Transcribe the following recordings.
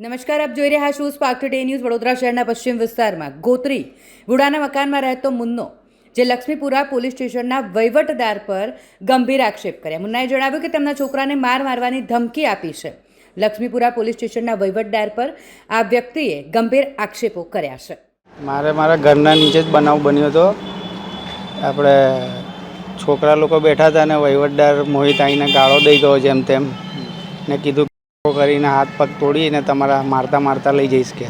નમસ્કાર, આપ જોઈ રહ્યા છો સ્પાર્ક ટુડે ન્યૂઝ વડોદરા શહેરના પશ્ચિમ વિસ્તારમાં. ગોત્રી વુડાના મકાનમાં રહેતો મુન્નો, જે લક્ષ્મીપુરા પોલીસ સ્ટેશનના વહીવટદાર પર ગંભીર આક્ષેપ કર્યા. મુન્નાએ જણાવ્યું કે તેમના છોકરાને માર મારવાની ધમકી આપી છે. લક્ષ્મીપુરા પોલીસ સ્ટેશનના વહીવટદાર પર આ વ્યક્તિએ ગંભીર આક્ષેપો કર્યા છે. મારે મારા ઘરના નીચે જ બનાવ બન્યો હતો. આપણે છોકરા લોકો બેઠા હતા અને વહીવટદાર મોહિત આઈને ગાળો દઈ ગયો જેમ તેમ ને કીધું કરીને હાથ પગ તોડીને તમારા મારતા મારતા લઈ જઈશ કે.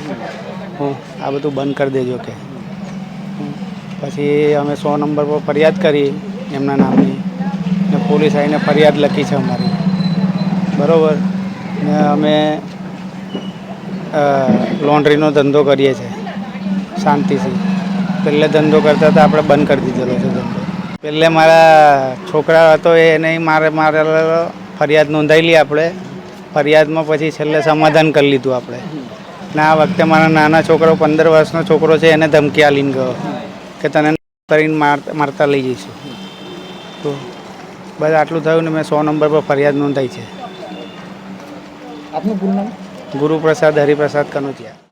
હું આ બધું બંધ કરી દેજો કે. પછી અમે સો નંબર પર ફરિયાદ કરી એમના નામની. ને પોલીસ આવીને ફરિયાદ લખી છે અમારી. બરાબર. ને અમે લોન્ડ્રીનો ધંધો કરીએ છીએ. શાંતિથી. પહેલે ધંધો કરતા હતા, આપણે બંધ કરી દીધેલો છે ધંધો. પહેલે મારા છોકરા હતો એને મારે મારે ફરિયાદ નોંધાયેલી આપણે. ફરિયાદમાં પછી છેલ્લે સમાધાન કરી લીધું આપણે. ને આ વખતે મારા નાના છોકરો પંદર વર્ષનો છોકરો છે એને ધમકી આલીને ગયો. કે તને કરીને માર મારતા લઈ જઈશું. તો બસ આટલું થયું ને મેં સો નંબર પર ફરિયાદ નોંધાઈ છે. આપનું ગુરુપ્રસાદ હરિપ્રસાદ કનોજિયા